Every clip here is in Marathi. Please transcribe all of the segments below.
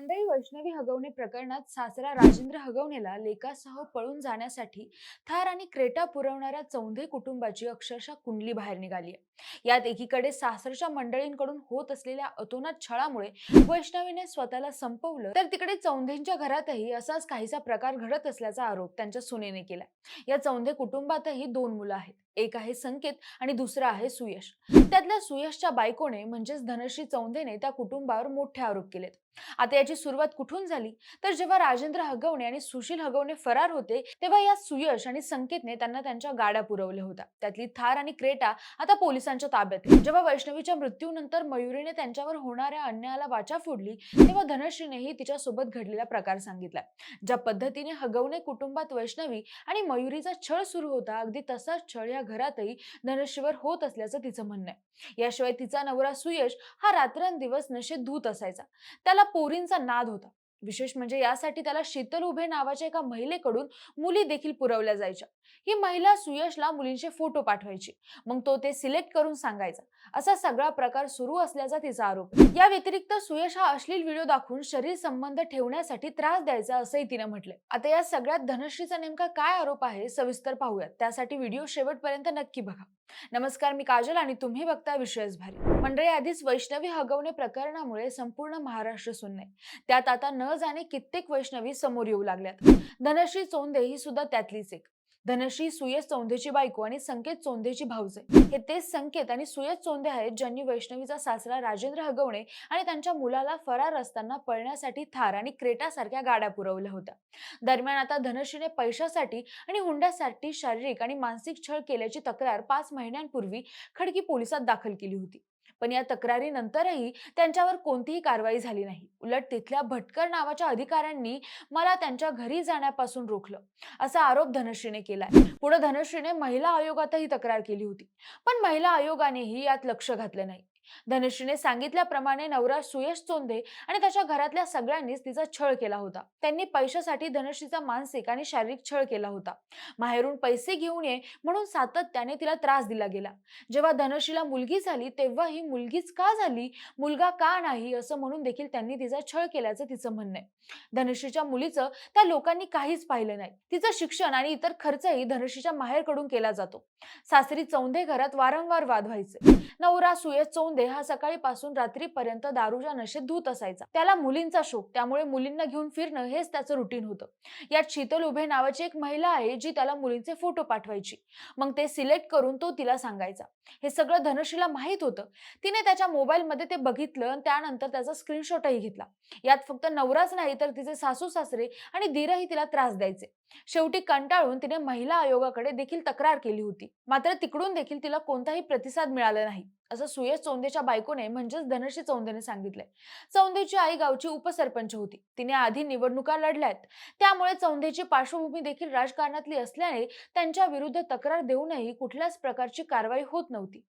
मंडळी वैष्णवी हगवणे प्रकरणात सासरा राजेंद्र हगवणेला लेकासह पळून जाण्यासाठी थार आणि क्रेटा पुरवणाऱ्या चौंधे कुटुंबाची अक्षरशः कुंडली बाहेर निघाली आहे यात एकीकडे सासरच्या मंडळींकडून होत असलेल्या अतोनात छळामुळे वैष्णवीने स्वतःला संपवलं तर तिकडे चौंधेंच्या घरातही असाच काहीसा प्रकार घडत असल्याचा आरोप त्यांच्या सुनेने केला. या चौंधे कुटुंबातही दोन मुलं आहेत. एक आहे संकेत आणि दुसरा आहे सुयश. त्यातल्या सुयशच्या बायकोने म्हणजेच धनश्री चौंधेने त्या कुटुंबावर मोठे आरोप केलेत. आता याची सुरुवात कुठून झाली? तर जेव्हा राजेंद्र हगवणे आणि सुशील हगवणे फरार होते तेव्हा या सुयश आणि संकेतने त्यांना त्यांच्या गाड्या पुरवल्या होत्या. त्यातली थार आणि क्रेटा आता पोलिसांच्या ताब्यात जेव्हा वैष्णवीच्या मृत्यूनंतर मयुरीने त्यांच्यावर होणाऱ्या अन्यायाला वाचा फोडली तेव्हा धनश्रीनेही तिच्या सोबत घडलेला प्रकार सांगितला. ज्या पद्धतीने हगवणे कुटुंबात वैष्णवी आणि मयुरीचा छळ सुरू होता अगदी तसाच छळ या घरातही धनश्रीवर होत असल्याचं तिचं म्हणणं आहे. याशिवाय तिचा नवरा सुयश हा रात्रंदिवस नशेत धूत असायचा. त्याला पोरींचा नाद होता. विशेष म्हणजे यासाठी त्याला शीतल उभे नावाच्या एका महिलेकडून मुली देखील पुरवल्या जायच्या. ही महिला सुयशला मुलींचे फोटो पाठवायची. मग तो ते सिलेक्ट करून सांगायचा. असा सगळा प्रकार सुरू असल्याचा तिचा आरोप या व्यतिरिक्त सुयश हा अश्लील व्हिडिओ दाखवून शरीर संबंध ठेवण्यासाठी त्रास द्यायचा असंही तिने म्हटले आता या सगळ्यात धनश्रीचा नेमका काय आरोप आहे सविस्तर पाहूयात. त्यासाठी व्हिडिओ शेवटपर्यंत नक्की बघा. नमस्कार मी काजल आणि तुम्ही बघता विषयच भारी. मंडळी आधीच वैष्णवी हगवणे प्रकरणामुळे संपूर्ण महाराष्ट्र सुन्ने. त्यात आता न जाणे कित्येक वैष्णवी समोर येऊ लागल्यात. धनश्री चोंदे ही सुद्धा त्यातलीच एक. धनश्री सुयश चौंधेची बायको आणि संकेत चोंधेची भाऊजे. हे तेच संकेत आणि सुयश चोंदे आहेत ज्यांनी वैष्णवीचा सासरा राजेंद्र हगवणे आणि त्यांच्या मुलाला फरार असताना पळण्यासाठी थार आणि क्रेटा सारख्या गाड्या पुरवल्या होत्या. दरम्यान आता धनश्रीने पैशासाठी आणि हुंड्यासाठी शारीरिक आणि मानसिक छळ केल्याची तक्रार पाच महिन्यांपूर्वी खडकी पोलिसात दाखल केली होती. पण या तक्रारीनंतरही त्यांच्यावर कोणतीही कारवाई झाली नाही. उलट तिथल्या भटकर नावाच्या अधिकाऱ्यांनी मला त्यांच्या घरी जाण्यापासून रोखलं. असा आरोप धनश्रीने केलाय. पुढे धनश्रीने महिला आयोगातही तक्रार केली होती. पण महिला आयोगानेही यात लक्ष घातलं नाही. धनश्रीने सांगितल्याप्रमाणे नवरा सुयश चोंदे आणि त्याच्या घरातल्या सगळ्यांनीच तिचा छळ केला होता. त्यांनी पैशासाठी धनश्रीचा मानसिक आणि शारीरिक छळ केला होता. माहेरून पैसे घेऊन ये म्हणून सातत्याने तिला त्रास दिला गेला. जेव्हा धनश्रीला मुलगी झाली तेव्हा ही मुलगीच का झाली? मुलगा का नाही? असं म्हणून देखील त्यांनी तिचा छळ केल्याचं तिचं म्हणणं आहे. धनश्रीच्या मुलीचं त्या लोकांनी काहीच पाहिलं नाही. तिचं शिक्षण आणि इतर खर्चही धनश्रीच्या माहेरकडून केला जातो. सासरी चौंधे घरात वारंवार वाद व्हायचे. नवरा सुयश चौंदे हा सकाळीपासून रात्रीपर्यंत दारूच्या नशेत धूत असायचा. त्याला मुलींचा शोक त्यामुळे मुलींना घेऊन फिरणं हेच त्याचं रुटीन होतं. यात शीतल उभे नावाची एक महिला आहे जी त्याला मुलींचे फोटो पाठवायची. मग ते सिलेक्ट करून तो तिला सांगायचा. हे सगळं धनश्रीला माहीत होतं. तिने त्याच्या मोबाईलमध्ये ते बघितलं आणि त्यानंतर त्याचा स्क्रीनशॉटही घेतला. यात फक्त नवराच नाही तर तिचे सासू सासरे आणि दीरही तिला त्रास द्यायचे. शेवटी कंटाळून तिने महिला आयोगाकडे देखील तक्रार केली होती. मात्र तिकडून देखील तिला कोणताही प्रतिसाद मिळाला नाही. असं सुयश चौंदेच्या बायकोने म्हणजेच धनश्री चौंदेने सांगितलंय. चौंदेची आई गावची उपसरपंच होती. तिने आधी निवडणुका लढल्यात. त्यामुळे चौंदेची पार्श्वभूमी देखील राजकारणातली असल्याने त्यांच्या विरुद्ध तक्रार देऊनही कुठल्याच प्रकारची कारवाई होत नव्हती.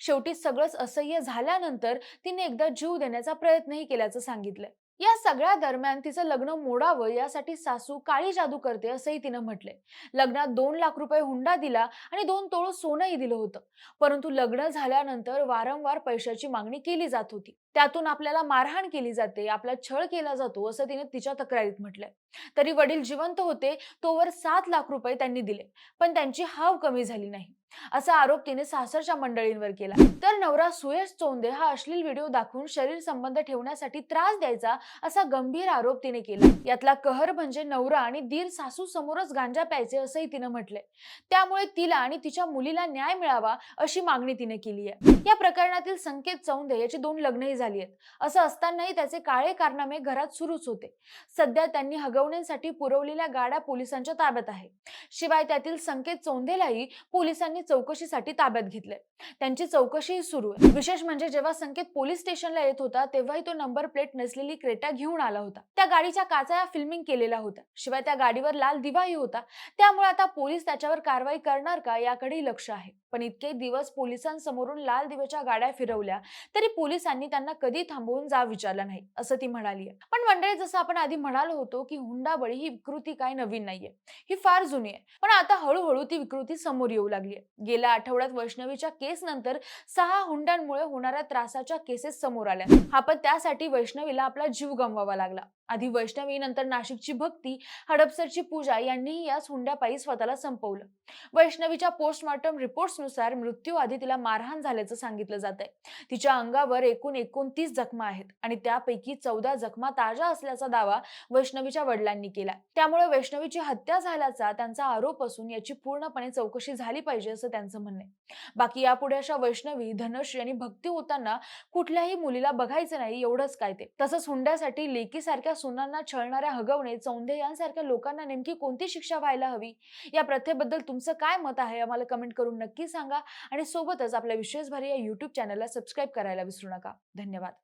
शेवटी सगळंच असह्य झाल्यानंतर तिने एकदा जीव देण्याचा प्रयत्नही केल्याचं सांगितलंय. या सगळ्या दरम्यान तिचं लग्न मोडावं यासाठी सासू काळी जादू करते असंही तिनं म्हटलंय. लग्नात दोन लाख रुपये हुंडा दिला आणि दोन तोळ सोनंही दिलं होतं. परंतु लग्न झाल्यानंतर वारंवार पैशाची मागणी केली जात होती. त्यातून आपल्याला मारहाण केली जाते आपला छळ केला जातो असं तिने तिच्या तक्रारीत म्हटलंय. तरी वडील जिवंत होते तोवर सात लाख रुपये त्यांनी दिले. पण त्यांची हाव कमी झाली नाही. असा आरोप तिने सासरच्या मंडळींवर केला. तर नवरा सुयश चोंदे हा अश्लील व्हिडिओ दाखवून शरीर संबंध ठेवण्यासाठी त्रास द्यायचा असा गंभीर आरोप तिने केला. यातला कहर म्हणजे नवरा आणि दीर सासू समोरच गांजा प्यायचे असंही तिनं म्हटलंय. त्यामुळे तिला आणि तिच्या मुलीला न्याय मिळावा अशी मागणी तिने केली आहे. या प्रकरणातील संकेत चौंदे याची दोन लग्नही झाली आहेत. असं असतानाही त्याचे काळे कारनामे घरात सुरूच होते. सध्या त्यांनी हगवण्यासाठी पुरवलेल्या गाड्या पोलिसांच्या ताब्यात आहे. शिवाय त्यातील संकेत चौंदेलाही पोलिसांनी चौकशीसाठी ताब्यात घेतले त्यांची चौकशीही सुरू आहे. विशेष म्हणजे जेव्हा संकेत पोलीस स्टेशनला येत होता तेव्हाही तो नंबर प्लेट नसलेली क्रेटा घेऊन आला होता. त्या गाडीच्या काचा या फिल्मिंग केलेला होता शिवाय त्या गाडीवर लाल दिवाही होता. त्यामुळे आता पोलीस त्याच्यावर कारवाई करणार का याकडेही लक्ष आहे. पण इतके दिवस पोलिसांसमोरून लाल दिव्याच्या गाड्या फिरवल्या तरी पोलिसांनी त्यांना कधी थांबवून जा विचारलं नाही असं ती म्हणाली पण मंडळी जसं आपण आधी म्हणालो होतो की हुंडाबळी ही विकृती काय नवीन नाहीये ही फार जुनी आहे. पण आता हळूहळू ती विकृती समोर येऊ लागली आहे. गेल्या आठवड्यात वैष्णवीच्या केस नंतर सहा हुंड्यांमुळे होणाऱ्या त्रासाच्या केसेस समोर आल्या. हा पण त्यासाठी वैष्णवीला आपला जीव गमवावा लागला. आधी वैष्णवी नंतर नाशिकची भक्ती हडपसरची पूजा यांनीही या हुंड्यापायी स्वतःला संपवलं. वैष्णवीच्या पोस्टमॉर्टम रिपोर्ट्सनुसार मृत्यू आधी तिला मारहाण झाल्याचं सांगितलं जात आहे तिच्या अंगावर एकूण एकोणतीस जखमा आहेत आणि त्यापैकी चौदा जखमा ताज्या असल्याचा दावा वैष्णवीच्या वडिलांनी केला. त्यामुळे वैष्णवीची हत्या झाल्याचा त्यांचा आरोप असून याची पूर्णपणे चौकशी झाली पाहिजे असं त्यांचं म्हणणं आहे. बाकी यापुढे अशा वैष्णवी धनश्री आणि भक्ती होताना कुठल्याही मुलीला बघायचं नाही एवढंच काय ते. तसंच हुंड्यासाठी लेकीसारख्या सुनांना छळणाऱ्या हगवणे चौंधे यांसारख्या लोकांना नेमकी कोणती शिक्षा व्हायला हवी? या प्रथेबद्दल तुमचं काय मत आहे? आम्हाला कमेंट करून नक्की सांगा आणि सोबतच आपल्या विशेष भारी या युट्यूब चॅनलला सबस्क्राईब करायला विसरू नका. धन्यवाद.